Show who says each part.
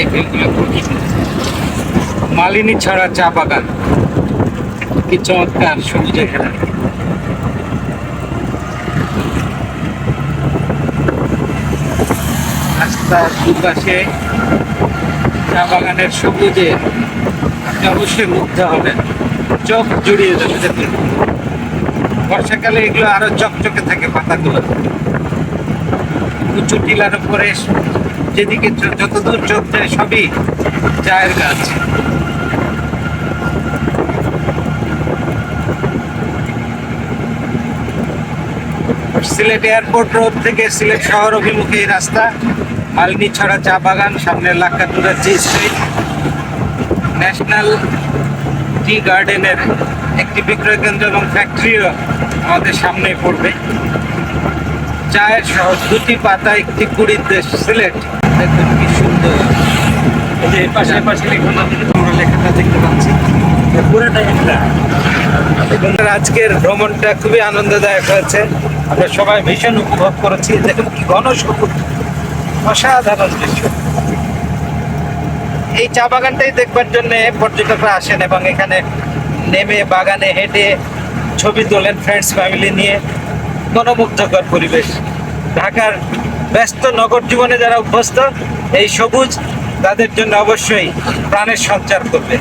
Speaker 1: এই ফিল্ডগুলো খুবই মালিনী ছাড়া চা বাগান কি চমৎকার সবুজে ঘেরা রাস্তার দুপাশে চা বাগানের সবুজে আপনি অবশ্যই মুগ্ধ হবেন। চোখ জুড়িয়ে যাবে দেখুন বর্ষাকালে এগুলো আরও চকচকে থাকে পাতাগুলো। উঁচু টিলার উপরে যেদিকে যতদূর চোখ যায় সবই চায়ের গাছ সিলেট এয়ারপোর্ট রোড থেকে সিলেট শহর অভিমুখে এই রাস্তা। মালিনী ছড়া চা বাগান সামনে Lakkatura tea street. National tea গার্ডেনের একটি বিক্রয় কেন্দ্র এবং ফ্যাক্টরিও আমাদের সামনে পড়বে। চায়ের শহর দুটি পাতা, একটি কুড়ির দেশ, সিলেট। দেখুন কি সুন্দর আজকের ভ্রমণটা খুবই আনন্দদায়ক হয়েছে। আমরা সবাই ভীষণ উপভোগ করেছি। দেখুন কি ঘন সবুজ অসাধারণ দৃশ্য। এই চা বাগানটাই দেখবার জন্য পর্যটকরা আসেন এবং এখানে নেমে, বাগানে হেঁটে ছবি তোলেন ফ্রেন্ডস ফ্যামিলি নিয়ে। মনোমুগ্ধকর পরিবেশ। ঢাকার ব্যস্ত নগর জীবনে যারা অভ্যস্ত এই সবুজ তাদের জন্য অবশ্যই প্রাণের সঞ্চার করবে।